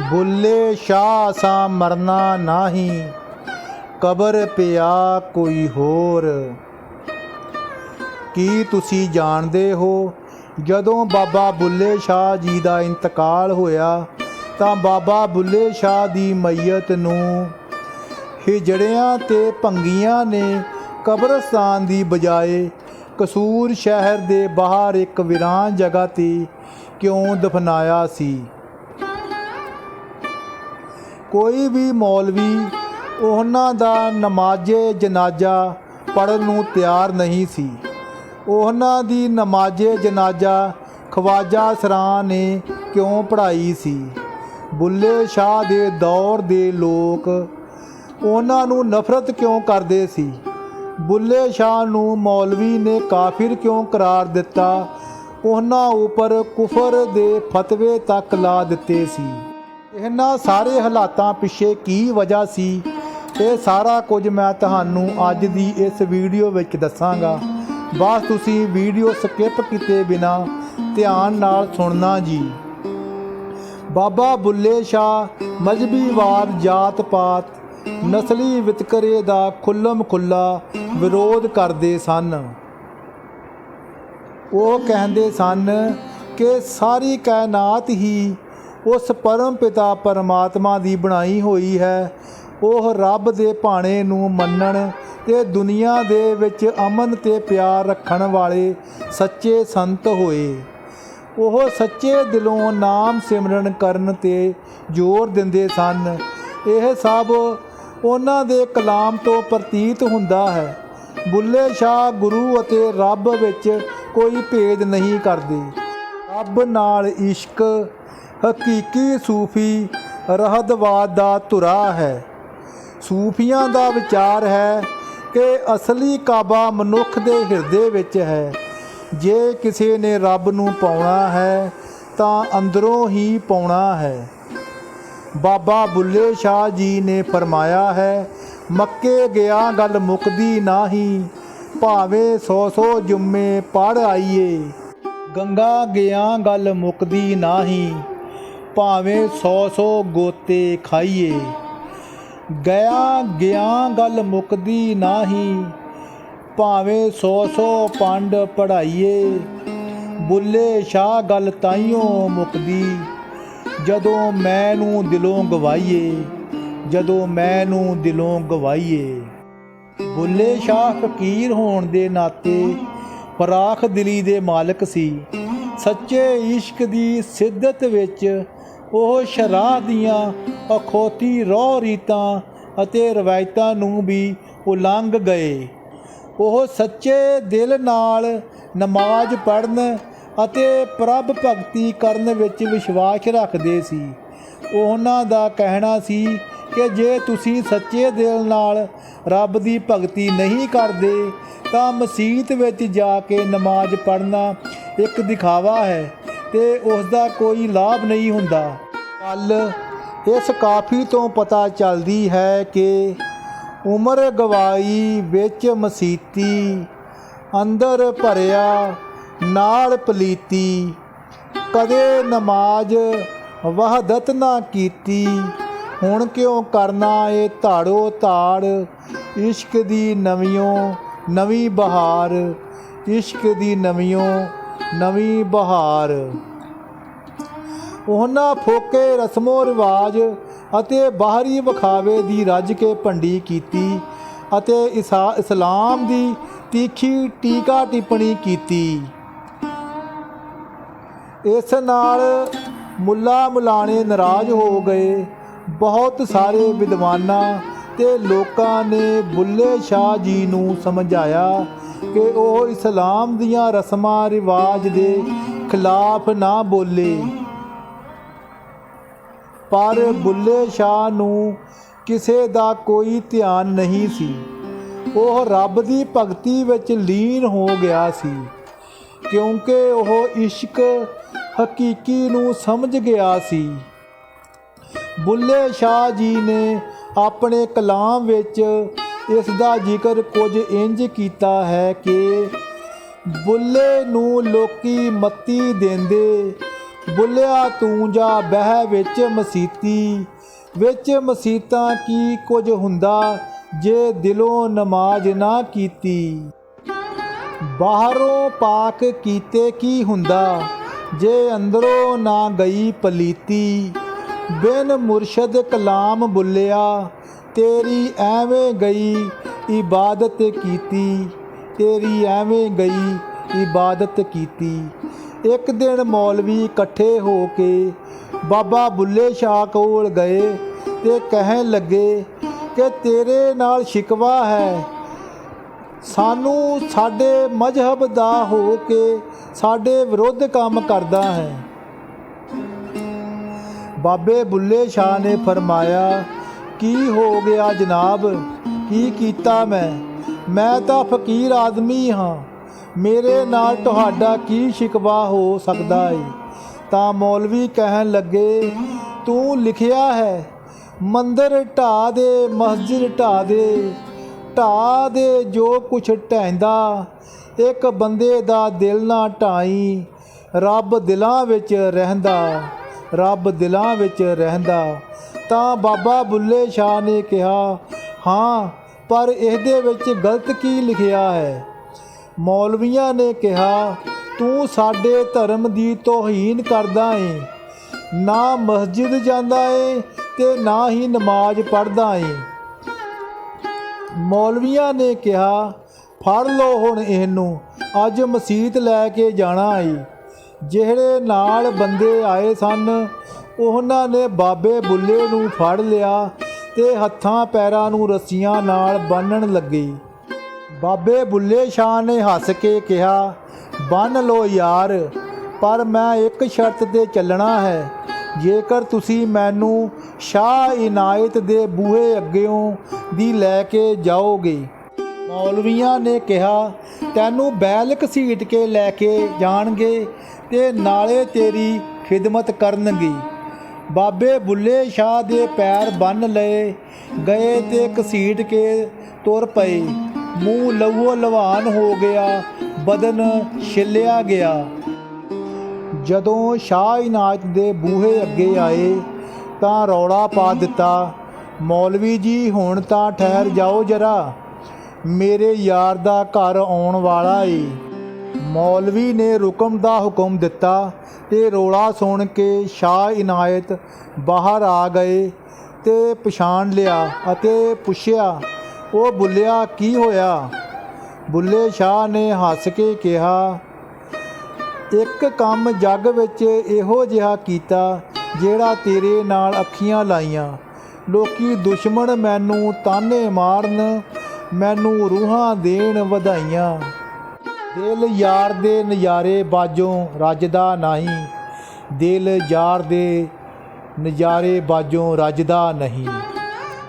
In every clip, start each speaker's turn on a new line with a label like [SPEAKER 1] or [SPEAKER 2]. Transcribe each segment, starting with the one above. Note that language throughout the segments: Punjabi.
[SPEAKER 1] ਬੁੱਲੇ ਸ਼ਾਹ ਸਾ ਮਰਨਾ ਨਾਹੀ, ਕਬਰ ਪਿਆ ਕੋਈ ਹੋਰ। ਕੀ ਤੁਸੀਂ ਜਾਣਦੇ ਹੋ, ਜਦੋਂ ਬਾਬਾ ਬੁੱਲੇ ਸ਼ਾਹ ਜੀ ਦਾ ਇੰਤਕਾਲ ਹੋਇਆ, ਤਾਂ ਬਾਬਾ ਬੁੱਲੇ ਸ਼ਾਹ ਦੀ ਮਈਤ ਨੂੰ ਹਿਜੜਿਆਂ ਤੇ ਭੰਗੀਆਂ ਨੇ ਕਬਰਸਤਾਨ ਦੀ ਬਜਾਏ ਕਸੂਰ ਸ਼ਹਿਰ ਦੇ ਬਾਹਰ ਇੱਕ ਵਿਰਾਨ ਜਗ੍ਹਾ ਤੇ ਕਿਉਂ ਦਫਨਾਇਆ ਸੀ? ਕੋਈ ਵੀ ਮੌਲਵੀ ਉਹਨਾਂ ਦਾ ਨਮਾਜ਼ੇ ਜਨਾਜ਼ਾ ਪੜਨ ਨੂੰ ਤਿਆਰ ਨਹੀਂ ਸੀ। ਉਹਨਾਂ ਦੀ ਨਮਾਜ਼ੇ ਜਨਾਜ਼ਾ ਖਵਾਜਾ ਸਰਾਂ ਨੇ ਕਿਉਂ ਪੜਾਈ ਸੀ? ਬੁੱਲੇ ਸ਼ਾਹ ਦੇ ਦੌਰ ਦੇ ਲੋਕ ਉਹਨਾਂ ਨੂੰ ਨਫ਼ਰਤ ਕਿਉਂ ਕਰਦੇ ਸੀ? ਬੁੱਲੇ ਸ਼ਾਹ ਨੂੰ ਮੌਲਵੀ ਨੇ ਕਾਫਿਰ ਕਿਉਂ ਕਰਾਰ ਦਿੱਤਾ? ਉਹਨਾਂ ਉੱਪਰ ਕੁਫਰ ਦੇ ਫਤਵੇ ਤੱਕ ਲਾ ਦਿੱਤੇ ਸੀ। ਇਹਨਾਂ ਸਾਰੇ ਹਾਲਾਤਾਂ ਪਿੱਛੇ ਕੀ ਵਜ੍ਹਾ ਸੀ? ਇਹ ਸਾਰਾ ਕੁਝ ਮੈਂ ਤੁਹਾਨੂੰ ਅੱਜ ਦੀ ਇਸ ਵੀਡੀਓ ਵਿੱਚ ਦੱਸਾਂਗਾ। ਬਸ ਤੁਸੀਂ ਵੀਡੀਓ ਸਕਿਪ ਕੀਤੇ ਬਿਨਾ ਧਿਆਨ ਨਾਲ ਸੁਣਨਾ ਜੀ। ਬਾਬਾ ਬੁੱਲੇ ਸ਼ਾਹ ਮਜਬੀਵਾਦ ਜਾਤ ਪਾਤ ਨਸਲੀ ਵਿਤਕਰੇ ਦਾ ਖੁੱਲਮ ਖੁੱਲਾ ਵਿਰੋਧ ਕਰਦੇ ਸਨ। ਉਹ ਕਹਿੰਦੇ ਸਨ ਕਿ ਸਾਰੀ ਕਾਇਨਾਤ ਹੀ ਉਸ ਪਰਮ ਪਿਤਾ ਪਰਮਾਤਮਾ ਦੀ ਬਣਾਈ ਹੋਈ ਹੈ। ਉਹ ਰੱਬ ਦੇ ਭਾਣੇ ਨੂੰ ਮੰਨਣ ਤੇ ਦੁਨੀਆ ਦੇ ਵਿੱਚ ਅਮਨ ਤੇ ਪਿਆਰ ਰੱਖਣ ਵਾਲੇ ਸੱਚੇ ਸੰਤ ਹੋਏ। ਉਹ ਸੱਚੇ ਦਿਲੋਂ ਨਾਮ ਸਿਮਰਨ ਕਰਨ ਤੇ ਜ਼ੋਰ ਦਿੰਦੇ ਸਨ। ਇਹ ਸਭ ਉਹਨਾਂ ਦੇ ਕਲਾਮ ਤੋਂ ਪ੍ਰਤੀਤ ਹੁੰਦਾ ਹੈ। ਬੁੱਲੇ ਸ਼ਾਹ ਗੁਰੂ ਅਤੇ ਰੱਬ ਵਿੱਚ ਕੋਈ ਭੇਦ ਨਹੀਂ ਕਰਦੇ। ਰੱਬ ਨਾਲ ਇਸ਼ਕ ਹਕੀਕੀ ਸੂਫੀ ਰਹਦਵਾਦ ਦਾ ਧੁਰਾ ਹੈ। ਸੂਫੀਆਂ ਦਾ ਵਿਚਾਰ ਹੈ ਕਿ ਅਸਲੀ ਕਾਬਾ ਮਨੁੱਖ ਦੇ ਹਿਰਦੇ ਵਿੱਚ ਹੈ। ਜੇ ਕਿਸੇ ਨੇ ਰੱਬ ਨੂੰ ਪਾਉਣਾ ਹੈ, ਤਾਂ ਅੰਦਰੋਂ ਹੀ ਪਾਉਣਾ ਹੈ। ਬਾਬਾ ਬੁੱਲੇ ਸ਼ਾਹ ਜੀ ਨੇ ਫਰਮਾਇਆ ਹੈ, ਮੱਕੇ ਗਿਆ ਗੱਲ ਮੁਕਦੀ ਨਾਹੀ, ਭਾਵੇਂ ਸੌ ਸੌ ਜੁਮੇ ਪੜ ਆਈਏ। ਗੰਗਾ ਗਿਆ ਗੱਲ ਮੁਕਦੀ ਨਾਹੀ ਭਾਵੇਂ ਸੌ ਸੌ ਗੋਤੇ ਖਾਈਏ। ਗਿਆ ਗਿਆ ਗੱਲ ਮੁਕਦੀ ਨਾਹੀ, ਭਾਵੇਂ ਸੌ ਸੌ ਪੰਡ ਪੜਾਈਏ ਬੁੱਲੇ ਸ਼ਾਹ ਗੱਲ ਤਾਈਓ ਮੁਕਦੀ। ਜਦੋਂ ਮੈਂ ਨੂੰ ਦਿਲੋਂ ਗਵਾਈਏ, ਜਦੋਂ ਮੈਂ ਨੂੰ ਦਿਲੋਂ ਗਵਾਈਏ। ਬੁੱਲੇ ਸ਼ਾਹ ਫਕੀਰ ਹੋਣ ਦੇ ਨਾਤੇ ਪਰਾਖ ਦਿਲੀ ਦੇ ਮਾਲਕ ਸੀ। ਸੱਚੇ ਇਸ਼ਕ ਦੀ ਸਿੱਧਤ ਵਿੱਚ ਉਹ ਸ਼ਰਾਹ ਦੀਆਂ ਅਖੋਤੀ ਰੋਹ ਰੀਤਾਂ ਅਤੇ ਰਵਾਇਤਾਂ ਨੂੰ ਵੀ ਉਲੰਘ ਗਏ। ਉਹ ਸੱਚੇ ਦਿਲ ਨਾਲ ਨਮਾਜ਼ ਪੜ੍ਹਨ ਅਤੇ ਪ੍ਰਭ ਭਗਤੀ ਕਰਨ ਵਿੱਚ ਵਿਸ਼ਵਾਸ ਰੱਖਦੇ ਸੀ। ਉਹਨਾਂ ਦਾ ਕਹਿਣਾ ਸੀ ਕਿ ਜੇ ਤੁਸੀਂ ਸੱਚੇ ਦਿਲ ਨਾਲ ਰੱਬ ਦੀ ਭਗਤੀ ਨਹੀਂ ਕਰਦੇ, ਤਾਂ ਮਸਜਿਦ ਵਿੱਚ ਜਾ ਕੇ ਨਮਾਜ਼ ਪੜ੍ਹਨਾ ਇੱਕ ਦਿਖਾਵਾ ਹੈ। ਤੇ ਉਸ ਦਾ ਕੋਈ ਲਾਭ ਨਹੀਂ ਹੁੰਦਾ। ਗੱਲ ਇਸ ਕਾਫੀ ਤੋਂ ਪਤਾ ਚੱਲਦੀ ਹੈ ਕਿ ਉਮਰ ਗਵਾਈ ਵਿੱਚ ਮਸੀਤੀ, ਅੰਦਰ ਭਰਿਆ, ਨਾਲ ਪਲੀਤੀ, ਕਦੇ ਨਮਾਜ਼ ਵਹਦਤ ਨਾ ਕੀਤੀ, ਹੁਣ ਕਿਉਂ ਕਰਨਾ ਏ ਧਾੜੋ ਧਾੜ, ਇਸ਼ਕ ਦੀ ਨਵੀਓਂ ਨਵੀਂ ਬਹਾਰ, ਇਸ਼ਕ ਦੀ ਨਵੀਓਂ ਨਵੀਂ ਬਹਾਰ। ਉਹਨਾਂ ਫੋਕੇ ਰਸਮੋ ਰਿਵਾਜ ਅਤੇ ਬਾਹਰੀ ਵਿਖਾਵੇ ਦੀ ਰੱਜ ਕੇ ਭੰਡੀ ਕੀਤੀ ਅਤੇ ਇਸਾ ਇਸਲਾਮ ਦੀ ਤੀਖੀ ਟੀਕਾ ਟਿੱਪਣੀ ਕੀਤੀ। ਇਸ ਨਾਲ ਮੁੱਲਾ ਮੁਲਾਣੇ ਨਾਰਾਜ਼ ਹੋ ਗਏ। ਬਹੁਤ ਸਾਰੇ ਵਿਦਵਾਨਾਂ ਤੇ ਲੋਕਾਂ ਨੇ ਬੁੱਲੇ ਸ਼ਾਹ ਜੀ ਨੂੰ ਸਮਝਾਇਆ ਕਿ ਉਹ ਇਸਲਾਮ ਦੀਆਂ ਰਸਮਾਂ ਰਿਵਾਜ ਦੇ ਖਿਲਾਫ ਨਾ ਬੋਲੇ। ਪਰ ਬੁੱਲੇ ਸ਼ਾਹ ਨੂੰ ਕਿਸੇ ਦਾ ਕੋਈ ਧਿਆਨ ਨਹੀਂ ਸੀ। ਉਹ ਰੱਬ ਦੀ ਭਗਤੀ ਵਿੱਚ ਲੀਨ ਹੋ ਗਿਆ ਸੀ, ਕਿਉਂਕਿ ਉਹ ਇਸ਼ਕ ਹਕੀਕੀ ਨੂੰ ਸਮਝ ਗਿਆ ਸੀ। ਬੁੱਲੇ ਸ਼ਾਹ ਜੀ ਨੇ ਆਪਣੇ ਕਲਾਮ ਵਿੱਚ ਇਸ ਦਾ ਜ਼ਿਕਰ ਕੁਝ ਇੰਜ ਕੀਤਾ ਹੈ ਕਿ ਬੁੱਲੇ ਨੂੰ ਲੋਕੀ ਮੱਤੀ ਦਿੰਦੇ, ਬੁੱਲਿਆ ਤੂੰ ਜਾ ਬਹਿ ਵਿੱਚ ਮਸੀਤੀ, ਵਿੱਚ ਮਸੀਤਾਂ ਕੀ ਕੁਝ ਹੁੰਦਾ ਜੇ ਦਿਲੋਂ ਨਮਾਜ਼ ਨਾ ਕੀਤੀ? ਬਾਹਰੋਂ ਪਾਕ ਕੀਤੇ ਕੀ ਹੁੰਦਾ ਜੇ ਅੰਦਰੋਂ ਨਾ ਗਈ ਪਲੀਤੀ? ਬਿਨ ਮੁਰਸ਼ਦ ਕਲਾਮ ਬੁੱਲਿਆ, ਤੇਰੀ ਐਵੇਂ ਗਈ ਇਬਾਦਤ ਕੀਤੀ, ਤੇਰੀ ਐਵੇਂ ਗਈ ਇਬਾਦਤ ਕੀਤੀ। ਇੱਕ ਦਿਨ ਮੌਲਵੀ ਇਕੱਠੇ ਹੋ ਕੇ ਬਾਬਾ ਬੁੱਲੇ ਸ਼ਾਹ ਕੋਲ ਗਏ ਤੇ ਕਹਿਣ ਲੱਗੇ ਕਿ ਤੇਰੇ ਨਾਲ ਸ਼ਿਕਵਾ ਹੈ। ਸਾਨੂੰ ਸਾਡੇ ਮਜ਼ਹਬ ਦਾ ਹੋ ਕੇ ਸਾਡੇ ਵਿਰੁੱਧ ਕੰਮ ਕਰਦਾ ਹੈ। ਬਾਬੇ ਬੁੱਲੇ ਸ਼ਾਹ ਨੇ ਫਰਮਾਇਆ, ਕੀ ਹੋ ਗਿਆ ਜਨਾਬ? ਕੀ ਕੀਤਾ ਮੈਂ? ਮੈਂ ਤਾਂ ਫਕੀਰ ਆਦਮੀ ਹਾਂ। ਮੇਰੇ ਨਾਲ ਤੁਹਾਡਾ ਕੀ ਸ਼ਿਕਵਾ ਹੋ ਸਕਦਾ ਏ? ਤਾਂ ਮੌਲਵੀ ਕਹਿਣ ਲੱਗੇ, ਤੂੰ ਲਿਖਿਆ ਹੈ, ਮੰਦਰ ਢਾ ਦੇ, ਮਸਜਿਦ ਢਾ ਦੇ ਢਾ ਦੇ ਜੋ ਕੁਛ ਢਹਿੰਦਾ, ਇੱਕ ਬੰਦੇ ਦਾ ਦਿਲ ਨਾ ਢਾਈ, ਰੱਬ ਦਿਲਾਂ ਵਿੱਚ ਰਹਿੰਦਾ। ਰੱਬ ਦਿਲਾਂ ਵਿੱਚ ਰਹਿੰਦਾ। ਤਾਂ ਬਾਬਾ ਬੁੱਲੇ ਸ਼ਾਹ ਨੇ ਕਿਹਾ, ਹਾਂ, ਪਰ ਇਹਦੇ ਵਿੱਚ ਗਲਤ ਕੀ ਲਿਖਿਆ ਹੈ? ਮੌਲਵੀਆਂ ਨੇ ਕਿਹਾ, ਤੂੰ ਸਾਡੇ ਧਰਮ ਦੀ ਤੋਹੀਨ ਕਰਦਾ ਏ। ਨਾ ਮਸਜਿਦ ਜਾਂਦਾ ਏ ਤੇ ਨਾ ਹੀ ਨਮਾਜ਼ ਪੜ੍ਹਦਾ ਏ। ਮੌਲਵੀਆਂ ਨੇ ਕਿਹਾ, ਫੜ ਲਓ ਹੁਣ ਇਹਨੂੰ, ਅੱਜ ਮਸੀਤ ਲੈ ਕੇ ਜਾਣਾ ਏ। ਜਿਹੜੇ ਨਾਲ ਬੰਦੇ ਆਏ ਸਨ, ਉਹਨਾਂ ਨੇ ਬਾਬੇ ਬੁੱਲੇ ਨੂੰ ਫੜ ਲਿਆ ਤੇ ਹੱਥਾਂ ਪੈਰਾਂ ਨੂੰ ਰੱਸੀਆਂ ਨਾਲ ਬੰਨਣ ਲੱਗੇ। ਬਾਬੇ ਬੁੱਲੇ ਸ਼ਾਹ ਨੇ ਹੱਸ ਕੇ ਕਿਹਾ, ਬੰਨ ਲੋ ਯਾਰ, ਪਰ ਮੈਂ ਇੱਕ ਸ਼ਰਤ ਤੇ ਚੱਲਣਾ ਹੈ। ਜੇਕਰ ਤੁਸੀਂ ਮੈਨੂੰ ਸ਼ਾਹ ਇਨਾਇਤ ਦੇ ਬੂਹੇ ਅੱਗਿਓਂ ਦੀ ਲੈ ਕੇ ਜਾਓਗੇ। ਮੌਲਵੀਆਂ ਨੇ ਕਿਹਾ, ਤੈਨੂੰ ਬੈਲ ਘਸੀਟ ਕੇ ਲੈ ਕੇ ਜਾਣਗੇ। ਤੇ ਨਾਲੇ ਤੇਰੀ ਖਿਦਮਤ ਕਰਨਗੇ। ਬਾਬੇ ਬੁੱਲੇ ਸ਼ਾਹ ਦੇ ਪੈਰ ਬੰਨ ਲਏ, ਗਏ ਤੇ ਘਸੀਟ ਕੇ ਤੁਰ ਪਏ। ਮੂੰਹ ਲਹੂ ਲਵਾਨ ਹੋ ਗਿਆ, ਬਦਨ ਛਿੱਲਿਆ ਗਿਆ। ਜਦੋਂ ਸ਼ਾਹ ਇਨਾਜ ਦੇ ਬੂਹੇ ਅੱਗੇ ਆਏ, ਤਾਂ ਰੌਲਾ ਪਾ ਦਿੱਤਾ, ਮੌਲਵੀ ਜੀ, ਹੁਣ ਤਾਂ ਠਹਿਰ ਜਾਓ ਜਰਾ, ਮੇਰੇ ਯਾਰ ਦਾ ਘਰ ਆਉਣ ਵਾਲਾ ਏ। ਮੌਲਵੀ ਨੇ ਰੁਕਮ ਦਾ ਹੁਕਮ ਦਿੱਤਾ ਤੇ ਰੋਲਾ ਸੁਣ ਕੇ ਸ਼ਾਹ ਇਨਾਇਤ ਬਾਹਰ ਆ ਗਏ ਤੇ ਪਛਾਣ ਲਿਆ ਅਤੇ ਪੁੱਛਿਆ, ਉਹ ਬੁੱਲਿਆ ਕੀ ਹੋਇਆ? ਬੁੱਲੇ ਸ਼ਾਹ ਨੇ ਹੱਸ ਕੇ ਕਿਹਾ, ਇੱਕ ਕੰਮ ਜੱਗ ਵਿੱਚ ਇਹੋ ਜਿਹਾ ਕੀਤਾ ਜਿਹੜਾ ਤੇਰੇ ਨਾਲ ਅੱਖੀਆਂ ਲਾਈਆਂ। ਲੋਕੀ ਦੁਸ਼ਮਣ ਮੈਨੂੰ ਤਾਨੇ ਮਾਰਨ, ਮੈਨੂੰ ਰੂਹਾਂ ਦੇਣ ਵਧਾਈਆਂ। ਦਿਲ ਯਾਰ ਦੇ ਨਜ਼ਾਰੇ ਬਾਜੋਂ ਰੱਜਦਾ ਨਹੀਂ। ਦਿਲ ਯਾਰ ਦੇ ਨਜ਼ਾਰੇ ਬਾਜੋਂ ਰੱਜਦਾ ਨਹੀਂ।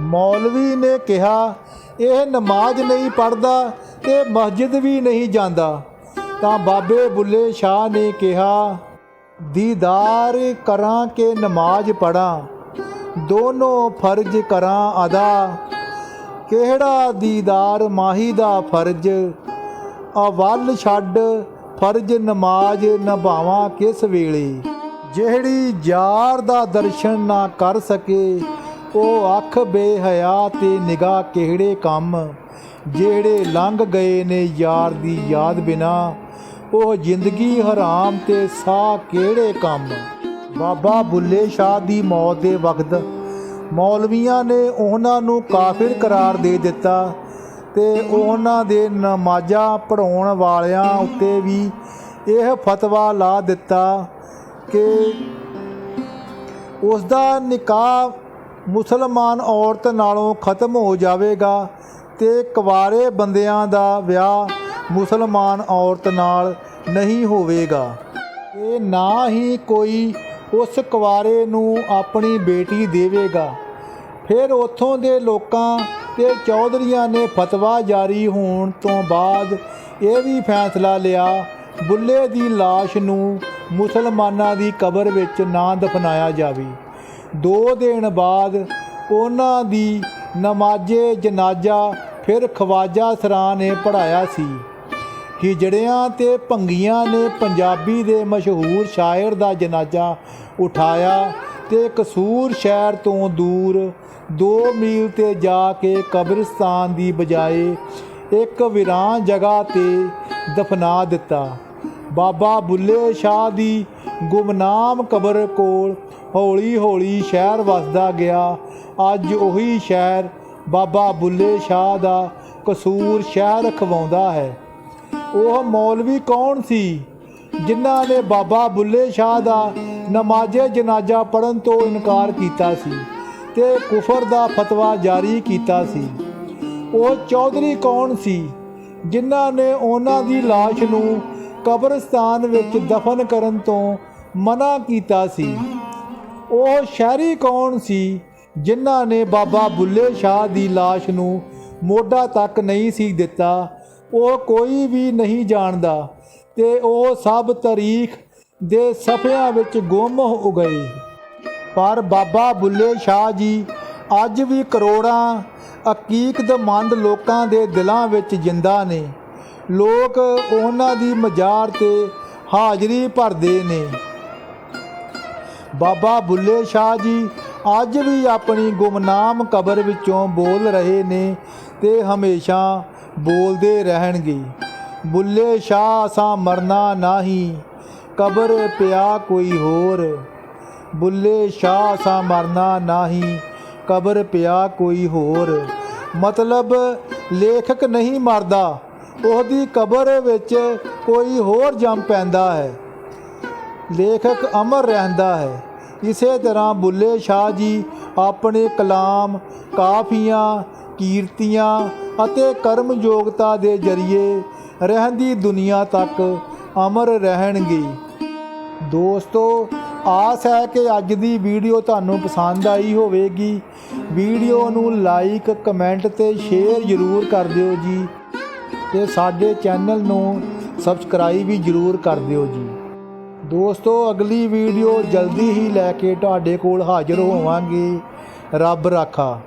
[SPEAKER 1] ਮੌਲਵੀ ਨੇ ਕਿਹਾ, ਇਹ ਨਮਾਜ਼ ਨਹੀਂ ਪੜਦਾ ਤੇ ਮਸਜਿਦ ਵੀ ਨਹੀਂ ਜਾਂਦਾ। ਤਾਂ ਬਾਬੇ ਬੁੱਲੇ ਸ਼ਾਹ ਨੇ ਕਿਹਾ, ਦੀਦਾਰ ਕਰਾਂ ਕਿ ਨਮਾਜ਼ ਪੜਾਂ ਦੋਨੋਂ ਫਰਜ਼ ਕਰਾਂ ਅਦਾ। ਕਿਹੜਾ ਦੀਦਾਰ ਮਾਹੀ ਦਾ ਫਰਜ਼? ਅਵਲ ਛੱਡ ਫਰਜ਼ ਨਮਾਜ਼ ਨਿਭਾਵਾਂ ਕਿਸ ਵੇਲੇ? ਜਿਹੜੀ ਯਾਰ ਦਾ ਦਰਸ਼ਨ ਨਾ ਕਰ ਸਕੇ, ਉਹ ਅੱਖ ਬੇਹਿਆ ਤੇ ਨਿਗਾਹ ਕਿਹੜੇ ਕੰਮ? ਜਿਹੜੇ ਲੰਘ ਗਏ ਨੇ ਯਾਰ ਦੀ ਯਾਦ ਬਿਨਾ, ਉਹ ਜ਼ਿੰਦਗੀ ਹਰਾਮ ਤੇ ਸਾਹ ਕਿਹੜੇ ਕੰਮ? ਬਾਬਾ ਬੁੱਲੇ ਸ਼ਾਹ ਦੀ ਮੌਤ ਦੇ ਵਕਤ ਮੌਲਵੀਆਂ ਨੇ ਉਹਨਾਂ ਨੂੰ ਕਾਫਿਰ ਕਰਾਰ ਦੇ ਦਿੱਤਾ। ਤੇ ਉਹਨਾਂ ਦੇ ਨਮਾਜ਼ਾਂ ਪੜਾਉਣ ਵਾਲਿਆਂ ਉੱਤੇ ਵੀ ਇਹ ਫਤਵਾ ਲਾ ਦਿੱਤਾ ਕਿ ਉਸ ਦਾ ਨਿਕਾਹ ਮੁਸਲਮਾਨ ਔਰਤ ਨਾਲੋਂ ਖਤਮ ਹੋ ਜਾਵੇਗਾ ਤੇ ਕੁਵਾਰੇ ਬੰਦਿਆਂ ਦਾ ਵਿਆਹ ਮੁਸਲਮਾਨ ਔਰਤ ਨਾਲ ਨਹੀਂ ਹੋਵੇਗਾ। ਇਹ ਨਾ ਹੀ ਕੋਈ ਉਸ ਕੁਵਾਰੇ ਨੂੰ ਆਪਣੀ ਬੇਟੀ ਦੇਵੇਗਾ। ਫਿਰ ਉੱਥੋਂ ਦੇ ਲੋਕਾਂ ਤੇ ਚੌਧਰੀਆਂ ਨੇ ਫਤਵਾ ਜਾਰੀ ਹੋਣ ਤੋਂ ਬਾਅਦ ਇਹ ਵੀ ਫੈਸਲਾ ਲਿਆ, ਬੁੱਲੇ ਦੀ লাশ ਨੂੰ ਮੁਸਲਮਾਨਾਂ ਦੀ ਕਬਰ ਵਿੱਚ ਨਾ ਦਫਨਾਇਆ ਜਾਵੇ। ਦੋ ਦਿਨ ਬਾਅਦ ਉਹਨਾਂ ਦੀ ਨਮਾਜ਼ੇ ਜਨਾਜ਼ਾ ਫਿਰ ਖਵਾਜਾ ਸਰਾਂ ਨੇ ਪੜਾਇਆ ਸੀ। ਹਿਜੜਿਆਂ ਤੇ ਭੰਗੀਆਂ ਨੇ ਪੰਜਾਬੀ ਦੇ ਮਸ਼ਹੂਰ ਸ਼ਾਇਰ ਦਾ ਜਨਾਜ਼ਾ ਉਠਾਇਆ ਤੇ ਕਸੂਰ ਸ਼ਹਿਰ ਤੋਂ ਦੂਰ 2 ਮੀਲ ਤੇ ਜਾ ਕੇ ਕਬਰਿਸਤਾਨ ਦੀ ਬਜਾਏ ਇੱਕ ਵਿਰਾਨ ਜਗ੍ਹਾ ਤੇ ਦਫਨਾ ਦਿੱਤਾ। ਬਾਬਾ ਬੁੱਲੇ ਸ਼ਾਹ ਦੀ ਗੁਮਨਾਮ ਕਬਰ ਕੋਲ ਹੌਲੀ ਹੌਲੀ ਸ਼ਹਿਰ ਵਸਦਾ ਗਿਆ। ਅੱਜ ਉਹੀ ਸ਼ਹਿਰ ਬਾਬਾ ਬੁੱਲੇ ਸ਼ਾਹ ਦਾ ਕਸੂਰ ਸ਼ਹਿਰ ਖਵਾਉਂਦਾ ਹੈ। ਉਹ ਮੌਲਵੀ ਕੌਣ ਸੀ? ਜਿਨ੍ਹਾਂ ਨੇ ਬਾਬਾ ਬੁੱਲੇ ਸ਼ਾਹ ਦਾ ਨਮਾਜ਼ੇ ਜਨਾਜ਼ਾ ਪੜਨ ਤੋਂ ਇਨਕਾਰ ਕੀਤਾ ਸੀ। ਤੇ ਕੁਫਰ ਦਾ ਫਤਵਾ ਜਾਰੀ ਕੀਤਾ ਸੀ। ਉਹ ਚੌਧਰੀ ਕੌਣ ਸੀ? ਜਿਨ੍ਹਾਂ ਨੇ ਉਹਨਾਂ ਦੀ ਲਾਸ਼ ਨੂੰ ਕਬਰਸਤਾਨ ਵਿੱਚ ਦਫਨ ਕਰਨ ਤੋਂ ਮਨਾ ਕੀਤਾ ਸੀ। ਉਹ ਸ਼ਹਿਰੀ ਕੌਣ ਸੀ? ਜਿਨ੍ਹਾਂ ਨੇ ਬਾਬਾ ਬੁੱਲੇ ਸ਼ਾਹ ਦੀ ਲਾਸ਼ ਨੂੰ ਮੋਢਾ ਤੱਕ ਨਹੀਂ ਸੀ ਦਿੱਤਾ। ਉਹ ਕੋਈ ਵੀ ਨਹੀਂ ਜਾਣਦਾ ਤੇ ਉਹ ਸਭ ਤਾਰੀਖ ਦੇ ਸਫ਼ਿਆਂ ਵਿੱਚ ਗੁੰਮ ਹੋ ਗਏ। ਪਰ ਬਾਬਾ ਬੁੱਲੇ ਸ਼ਾਹ ਜੀ, ਅੱਜ ਵੀ ਕਰੋੜਾਂ ਅਕੀਕਤਮੰਦ ਲੋਕਾਂ ਦੇ ਦਿਲਾਂ ਵਿੱਚ ਜਿੰਦਾ ਨੇ। ਲੋਕ ਉਹਨਾਂ ਦੀ ਮਜ਼ਾਰ ਤੇ ਹਾਜ਼ਰੀ ਭਰਦੇ ਨੇ। ਬਾਬਾ ਬੁੱਲੇ ਸ਼ਾਹ ਜੀ, ਅੱਜ ਵੀ ਆਪਣੀ ਗੁਮਨਾਮ ਕਬਰ ਵਿੱਚੋਂ ਬੋਲ ਰਹੇ ਨੇ ਤੇ ਹਮੇਸ਼ਾ ਬੋਲਦੇ ਰਹਿਣਗੇ। ਬੁੱਲੇ ਸ਼ਾਹ, ਅਸਾਂ ਮਰਨਾ ਨਹੀਂ, ਕਬਰ ਪਿਆ ਕੋਈ ਹੋਰ। ਬੁੱਲੇ ਸ਼ਾਹ ਅਸਾਂ ਮਰਨਾ ਨਹੀਂ, ਕਬਰ ਪਿਆ ਕੋਈ ਹੋਰ। ਮਤਲਬ ਲੇਖਕ ਨਹੀਂ ਮਰਦਾ, ਉਹਦੀ ਕਬਰ ਵਿੱਚ ਕੋਈ ਹੋਰ ਜੰਮ ਪੈਂਦਾ ਹੈ। ਲੇਖਕ ਅਮਰ ਰਹਿੰਦਾ ਹੈ। ਇਸੇ ਤਰ੍ਹਾਂ ਬੁੱਲੇ ਸ਼ਾਹ ਜੀ ਆਪਣੇ ਕਲਾਮ, ਕਾਫੀਆਂ, ਕੀਰਤੀਆਂ ਅਤੇ ਕਰਮ ਯੋਗਤਾ ਦੇ ਜਰੀਏ ਰਹਿੰਦੀ ਦੁਨੀਆ ਤੱਕ ਅਮਰ ਰਹਿਣਗੇ। ਦੋਸਤੋ ਆਸ ਹੈ ਕਿ ਅੱਜ ਦੀ ਵੀਡੀਓ ਤੁਹਾਨੂੰ ਪਸੰਦ ਆਈ ਹੋਵੇਗੀ। ਵੀਡੀਓ ਨੂੰ ਲਾਈਕ, ਕਮੈਂਟ ਤੇ ਸ਼ੇਅਰ ਜ਼ਰੂਰ ਕਰ ਦਿਓ ਜੀ। ਤੇ ਸਾਡੇ ਚੈਨਲ ਨੂੰ ਸਬਸਕ੍ਰਾਈਬ ਵੀ ਜ਼ਰੂਰ ਕਰ ਦਿਓ ਜੀ। ਦੋਸਤੋ, ਅਗਲੀ ਵੀਡੀਓ ਜਲਦੀ ਹੀ ਲੈ ਕੇ ਤੁਹਾਡੇ ਕੋਲ ਹਾਜ਼ਰ ਹੋਵਾਂਗੇ। ਰੱਬ ਰਾਖਾ।